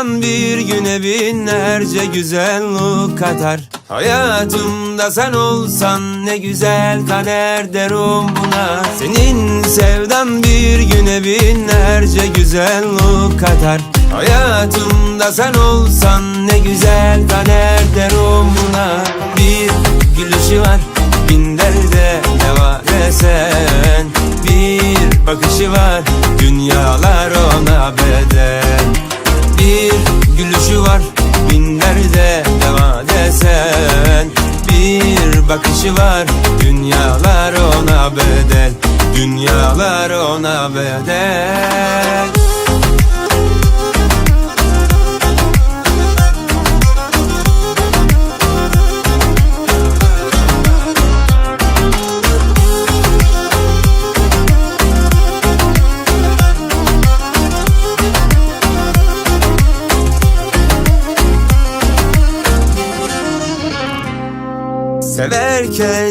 Sevdan bir güne binlerce güzellik katar. Hayatımda sen olsan ne güzel kader derim buna. Senin sevdan bir güne binlerce güzellik katar. Hayatımda sen olsan ne güzel kader derim buna. Bir gülüşü var bin derde deva desen Bir bakışı var dünyalar ona bedel Bir gülüşü var. Bin derde deva desen Bir bakışı var. Dünyalar ona bedel Dünyalar ona bedel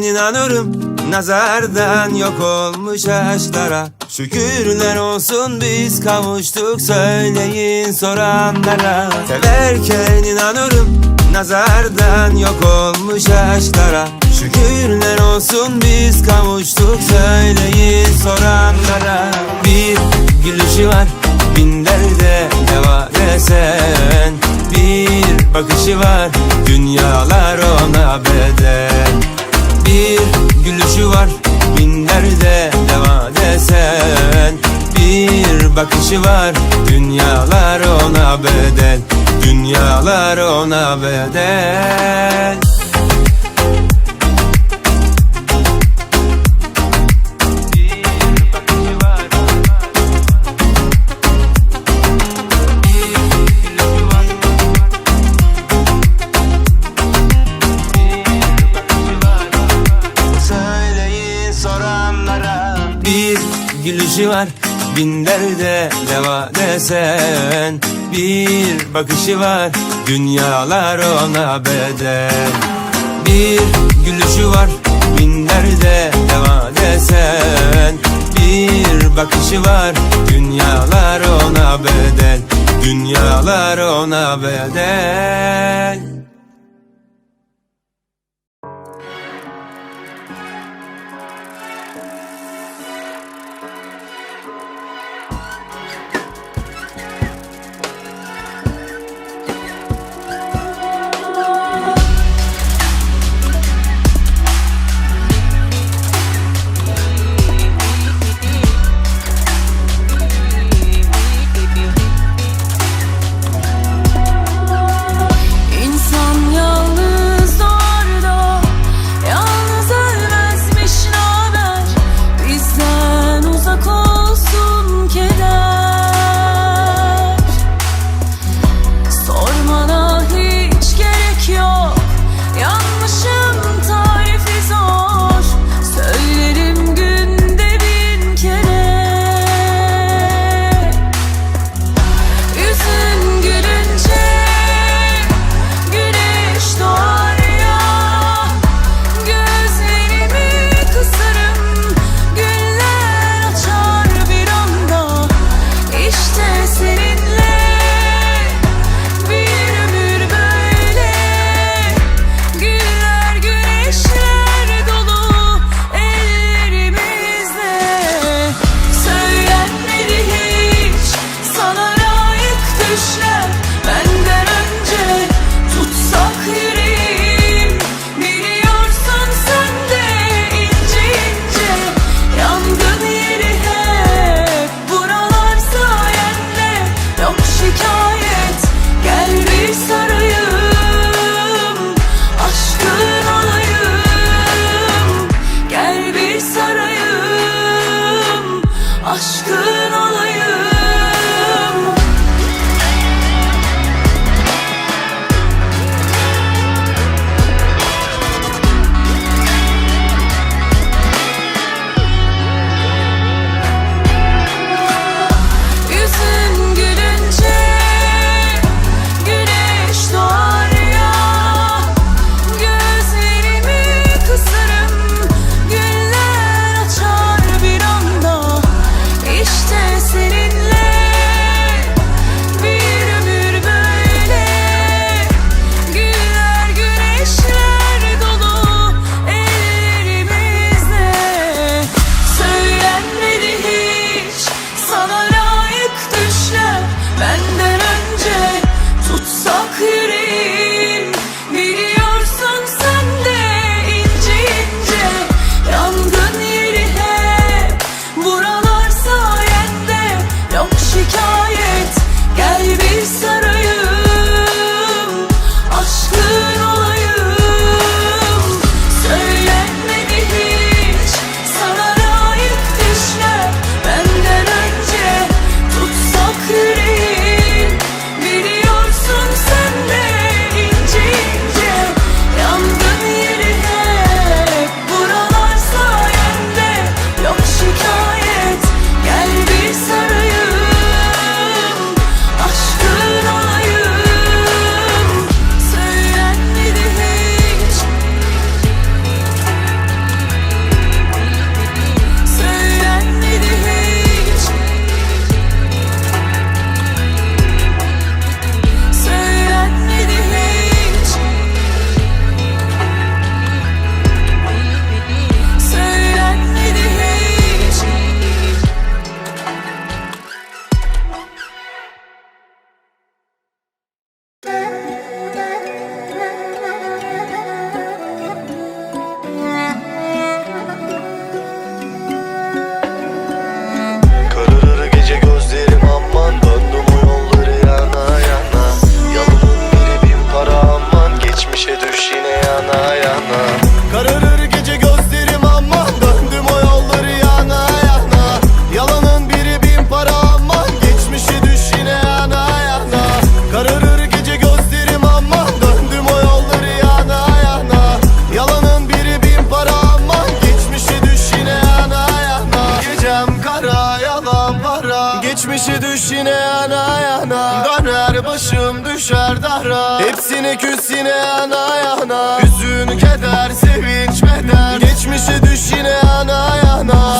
inanırım. Nazardan yok olmuş aşklara. Şükürler olsun biz kavuştuk Söyleyin soranlara. Severken inanırım. Nazardan yok olmuş aşklara. Şükürler olsun biz kavuştuk Söyleyin soranlara. Bir gülüşü var bin derde deva desen. Bir bakışı var dünyalar ona bedel desen Bir bakışı var dünyalar ona bedel. Dünyalar ona bedel gülüşü var bin derde deva desen. Bir bakışı var dünyalar ona bedel. Bir gülüşü var bin derde deva desen. Bir bakışı var dünyalar ona bedel. Dünyalar ona bedel city kara yalan para. Geçmişi düş yine yana yana. Döner başım düşer dara. Hepsini küs yine yana yana. Hüzün keder sevinç beder Geçmişi düş yine yana yana